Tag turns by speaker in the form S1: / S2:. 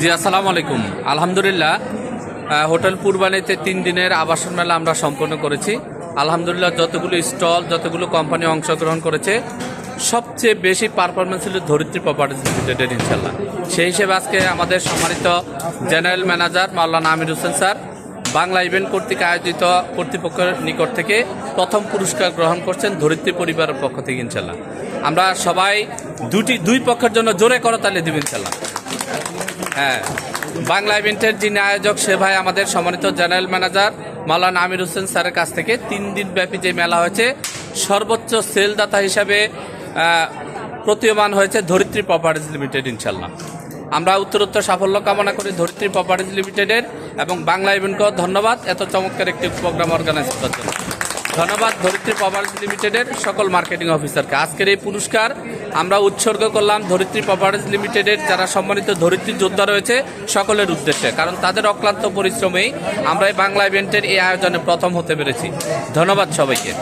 S1: জি, আসসালামু আলাইকুম। আলহামদুলিল্লাহ হোটেল পূর্বানীতে তিন দিনের আবাসন মেলা আমরা সম্পন্ন করেছি। আলহামদুলিল্লাহ, যতগুলো স্টল, যতগুলো কোম্পানি অংশগ্রহণ করেছে, সবচেয়ে বেশি পারফরমেন্স ছিল ধরিত্রী প্রপার্টিজ লিমিটেডের ইনশাল্লাহ সেই হিসেবে আজকে আমাদের সম্মানিত general manager Maulana Amir Hossain sir Bangla event কর্তৃক আয়োজিত কর্তৃপক্ষের নিকট থেকে প্রথম পুরস্কার গ্রহণ করছেন ধরিত্রী পরিবারের পক্ষ থেকে ইনশাল্লাহ আমরা সবাই দুটি দুই পক্ষের জন্য জোরে করতালি দিব ইনশাল্লাহ হ্যাঁ। বাংলা ইভেন্টের যিনি আয়োজক, সে ভাই আমাদের সম্মানিত জেনারেল ম্যানেজার মাওলানা আমির হোসেন স্যারের কাছ থেকে তিন দিন ব্যাপী যে মেলা হয়েছে, সর্বোচ্চ সেলদাতা হিসাবে প্রতীয়মান হয়েছে ধরিত্রী প্রপার্টিজ লিমিটেড ইনশাল্লাহ আমরা উত্তরোত্তর সাফল্য কামনা করি ধরিত্রী প্রপার্টিজ লিমিটেডের এবং বাংলা ইভেন্টকেও ধন্যবাদ এত চমৎকার একটি প্রোগ্রাম অর্গানাইজ করার জন্য। ধন্যবাদ ধরিত্রী প্রপার্টিজ লিমিটেডের সকল মার্কেটিং অফিসারকে। আজকের এই পুরস্কার আমরা উৎসর্গ করলাম ধরিত্রী প্রপার্টিজ লিমিটেডের যারা সম্মানিত ধরিত্রী যোদ্ধা রয়েছে, সকলের উদ্দেশ্যে। কারণ তাদের অক্লান্ত পরিশ্রমেই আমরা এই বাংলা ইভেন্টের এই আয়োজনে প্রথম হতে পেরেছি। ধন্যবাদ সবাইকে।